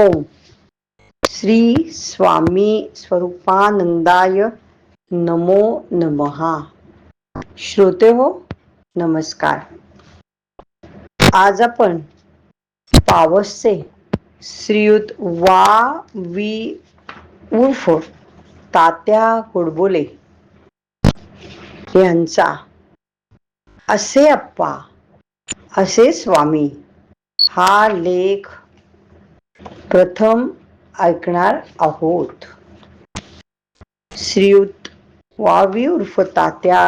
ओम। श्री स्वामी स्वरूपानंदाय नमो नमहा श्रोते हो नमस्कार। आज आपण पावसचे श्रीयुत वा वि उर्फ तात्या कुडबोले यांचा असे अप्पा असे स्वामी हा लेख प्रथम ऐकणार आहोत. श्रीयुत वावी उर्फ तात्या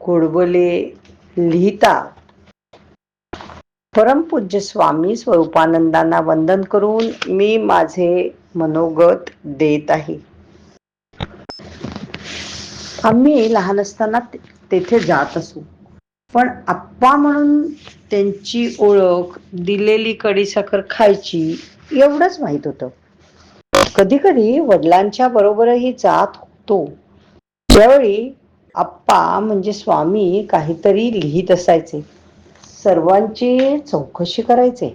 घोडबले लिहितात परमपूज्य स्वामी स्वरूपानंदांना वंदन करून मी माझे मनोगत देत आहे. आम्ही लहान असताना तेथे जात असू. पण आप्पा म्हणून त्यांची ओळख दिलेली कढीसाखर खायची एवढंच माहीत होतं. कधी कधी वडिलांच्या बरोबरही जात होतो. त्यावेळी आप्पा म्हणजे स्वामी काहीतरी लिहित असायचे. सर्वांची चौकशी करायचे.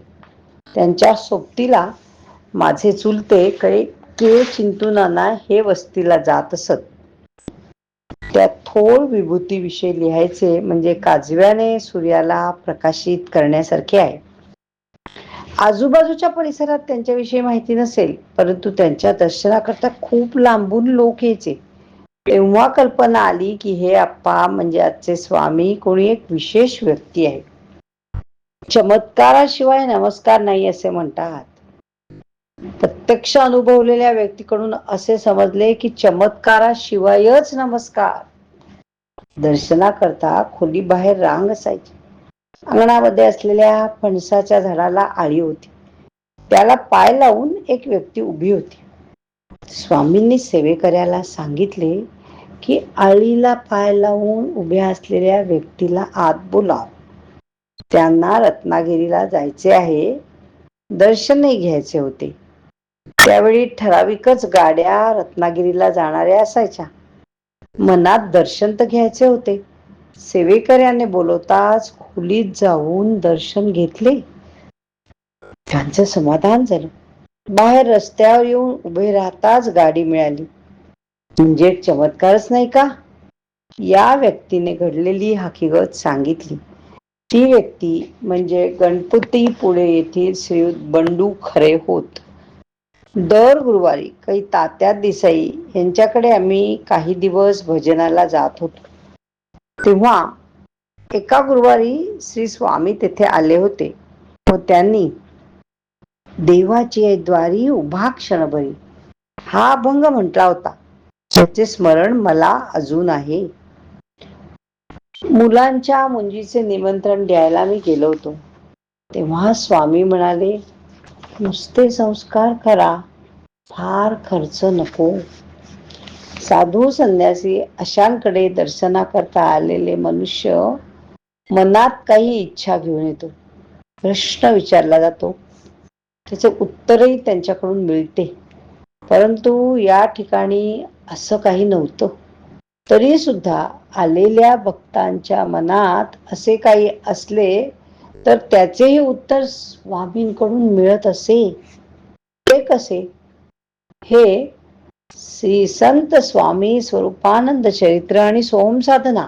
त्यांच्या सोबतीला माझे चुलते कै के चिंतू नाना हे वस्तीला जात असत. त्या थोर विभूतीविषयी लिहायचे म्हणजे काजव्याने सूर्याला प्रकाशित करण्यासारखे आहे. आजूबाजूच्या परिसरात त्यांच्याविषयी माहिती नसेल परंतु त्यांच्या दर्शनाकरता खूप लांबून लोक यायचे. तेव्हा कल्पना आली की हे आप्पा म्हणजे आजचे स्वामी कोणी एक विशेष व्यक्ती आहे. चमत्काराशिवाय नमस्कार नाही असे म्हणतात. प्रत्यक्ष अनुभवलेल्या व्यक्तीकडून असे समजले की चमत्काराशिवायच नमस्कार. दर्शनाकरता खोली बाहेर रांग असायची. अंगणामध्ये असलेल्या फणसाच्या झाडाला आळी होती. त्याला पाय लावून एक व्यक्ती उभी होती. स्वामींनी सेवेकऱ्याला सांगितले की आळीला पाय लावून उभ्या असलेल्या व्यक्तीला आत बोलाव. त्यांना रत्नागिरीला जायचे आहे. दर्शनही घ्यायचे होते. त्यावेळी ठराविकच गाड्या रत्नागिरीला जाणाऱ्या असायच्या. मनात दर्शन तर घ्यायचे होते. सेवेकऱ्याने बोलवताच खोलीत जाऊन दर्शन घेतले. त्यांचं समाधान झालं. बाहेर रस्त्यावर येऊन उभे राहताच गाडी मिळाली. म्हणजे चमत्कारच नाही का? या व्यक्तीने घडलेली हकीकत सांगितली. ती व्यक्ती म्हणजे गणपती पुणे येथील श्रीयुत बंडू खरे होत. दर गुरुवारी काही तात्या देसाई यांच्याकडे आम्ही काही दिवस भजनाला जात होतो. तेव्हा एका गुरुवारी श्री स्वामी तेथे आले होते. व त्यांनी देवाची द्वारी उभा क्षणभरी हा अभंग म्हटला होता. त्याचे स्मरण मला अजून आहे. मुलांच्या मुंजीचे निमंत्रण द्यायला मी गेलो होतो. तेव्हा स्वामी म्हणाले नुसते संस्कार करा फार खर्च नको. साधू संन्यासी अशांकडे दर्शनाकरता आलेले मनुष्य मनात काही इच्छा घेऊन येतो. प्रश्न विचारला जातो. त्याचे उत्तरही त्यांच्याकडून मिळते. परंतु या ठिकाणी असं काही नव्हतं. तरी सुद्धा आलेल्या भक्तांच्या मनात असे काही असले तर त्याचेही उत्तर स्वामींकडून मिळत असे. ते कसे? हे श्री संत स्वामी स्वरूपानंद चरित्र आणि सोम साधना.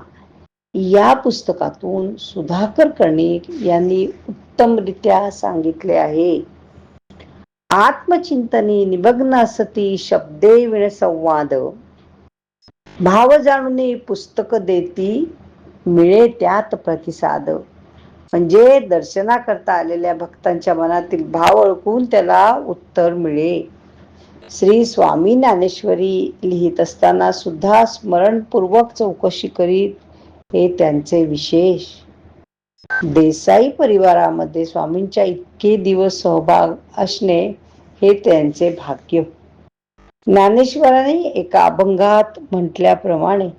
या पुस्तकातून सुधाकर कर्णिक यांनी उत्तमरित्या सांगितले आहे. आत्मचिंतनी निमग्न सती शब्दे विण संवाद. भाव जाणून पुस्तक देती मिळे त्यात प्रतिसाद. म्हणजे दर्शनाकरता आलेल्या भक्तांच्या मनातील भाव ओळखून त्याला उत्तर मिळे. श्री स्वामी ज्ञानेश्वरी लिहित असताना सुद्धा स्मरणपूर्वक चौकशी करीत हे त्यांचे विशेष. देसाई परिवारामध्ये स्वामींच्या इतके दिवस सहभाग असणे हे त्यांचे भाग्य. ज्ञानेश्वराने एका अभंगात म्हटल्याप्रमाणे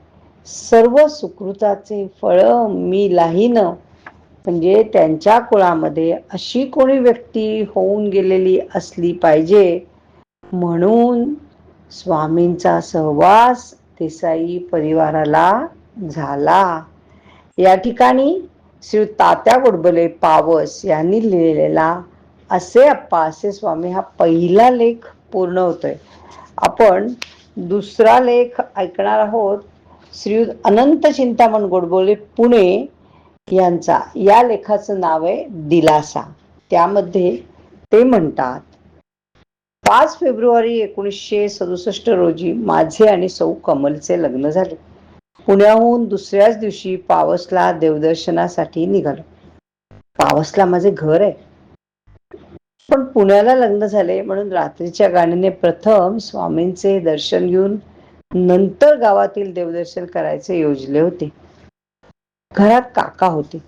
सर्व सुकृताचे फळ मी लाहीन. म्हणजे त्यांच्या कुळामध्ये अशी कोणी व्यक्ती होऊन गेलेली असली पाहिजे. म्हणून स्वामींचा सहवास देसाई परिवाराला झाला. या ठिकाणी श्री तात्या गोडबले पावस यांनी लिहिलेला असे अप्पा असे स्वामी हा पहिला लेख पूर्ण होतोय. आपण दुसरा लेख ऐकणार आहोत श्री अनंत चिंतामण गोडबोले पुणे यांचा. या लेखाचं नाव आहे दिलासा. त्यामध्ये ते म्हणतात पाच फेब्रुवारी एकोणीसशे सदुसष्ट रोजी माझे आणि सौ कमलचे लग्न झाले. पुण्याहून दुसऱ्याच दिवशी पावसला देवदर्शनासाठी निघालो. पावसला माझे घर आहे. पण पुण्याला लग्न झाले म्हणून रात्रीच्या गाण्याने प्रथम स्वामींचे दर्शन घेऊन नंतर गावातील देवदर्शन करायचे योजले होते. घरात काका होते.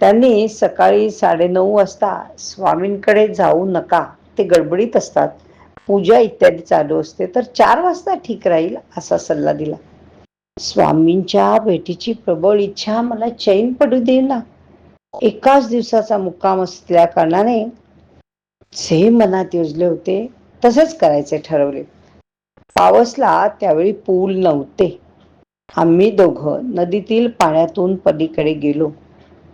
त्यांनी सकाळी साडेनऊ वाजता स्वामींकडे जाऊ नका ते गडबडीत असतात. पूजा इत्यादी चालू असते तर चार वाजता ठीक राहील असा सल्ला दिला. स्वामींच्या भेटीची प्रबळ इच्छा मला चैन पडू देला एकाच दिवसाचा मुक्काम असल्या कारणाने जे मनात योजले होते तसेच करायचे ठरवले. पावसला त्यावेळी पूल नव्हते. आम्ही दोघं नदीतील पाण्यातून पलीकडे गेलो.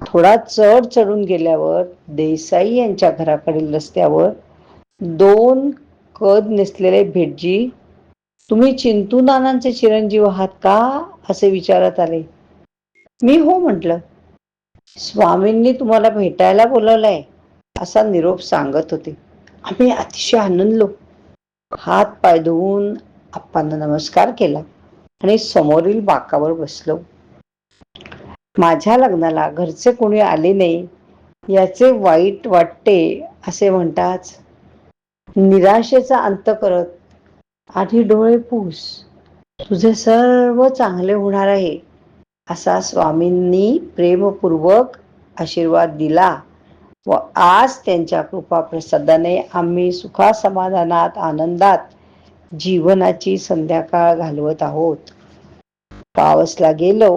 थोडा चढ चढून गेल्यावर देसाई यांच्या घराकडील रस्त्यावर दोन कद नेसलेले भेटजी तुम्ही चिंतू नानांचे चिरंजीव आहात का? असे विचारत आले. मी हो म्हटलं. स्वामींनी तुम्हाला भेटायला बोलवलंय असा निरोप सांगत होते. आम्ही अतिशय आनंदलो हात पाय धुवून आप्पांना नमस्कार केला आणि समोरील बाकावर बसलो. माझ्या लग्नाला घरचे कोणी आले नाही याचे वाईट वाटते असे म्हणताच निराशेचा अंत करत आधी डोळे पूस. तुझे सर्व चांगले होणार आहे असा स्वामींनी प्रेमपूर्वक आशीर्वाद दिला. व आज त्यांच्या कृपा प्रसादाने आम्ही सुखासमाधानात आनंदात जीवनाची संध्याकाळ घालवत आहोत. पावसला गेलो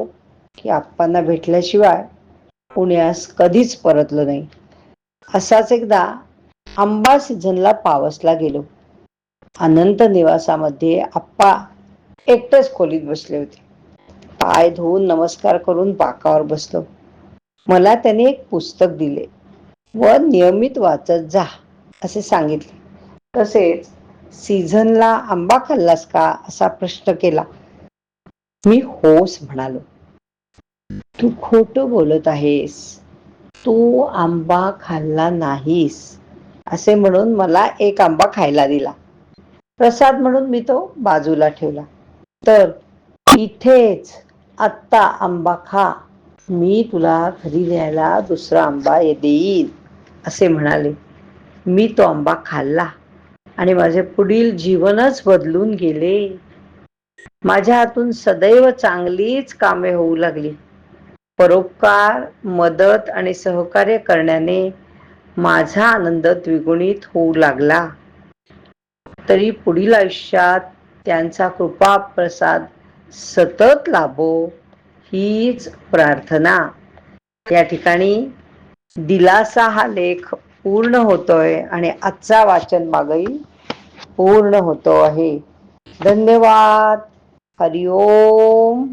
की आप्पांना भेटल्याशिवाय पुण्यास कधीच परतलो नाही. असाच एकदा आंबा सीझनला पावसला गेलो. अनंत निवासामध्ये आप्पा एकटेच खोलीत बसले होते. पाय धुवून नमस्कार करून बाकावर बसलो. मला त्याने एक पुस्तक दिले. व नियमित वाचत जा असे सांगितले. तसेच सीझनला आंबा खाल्लास का असा प्रश्न केला. मी होस म्हणालो. तू खोट बोलत आहेस. तू आंबा खाल्ला नाहीस असे म्हणून मला एक आंबा खायला दिला. प्रसाद म्हणून मी तो बाजूला ठेवला. तर इथेच आत्ता आंबा खा. मी तुला घरी न्यायला दुसरा आंबा देईन असे म्हणाले. मी तो आंबा खाल्ला आणि माझे पुढील जीवनच बदलून गेले. माझ्या हातून सदैव चांगलीच कामे होऊ लागली. परोपकार मदत आणि सहकार्य करण्याने माझा आनंद द्विगुणित होऊ लागला. तरी पुढील आयुष्यात त्यांचा कृपा प्रसाद सतत लाभो हीच प्रार्थना. या ठिकाणी दिलासा हा लेख पूर्ण होतोय आणि आजचा वाचन मागही पूर्ण होतो आहे. धन्यवाद. हरिओम.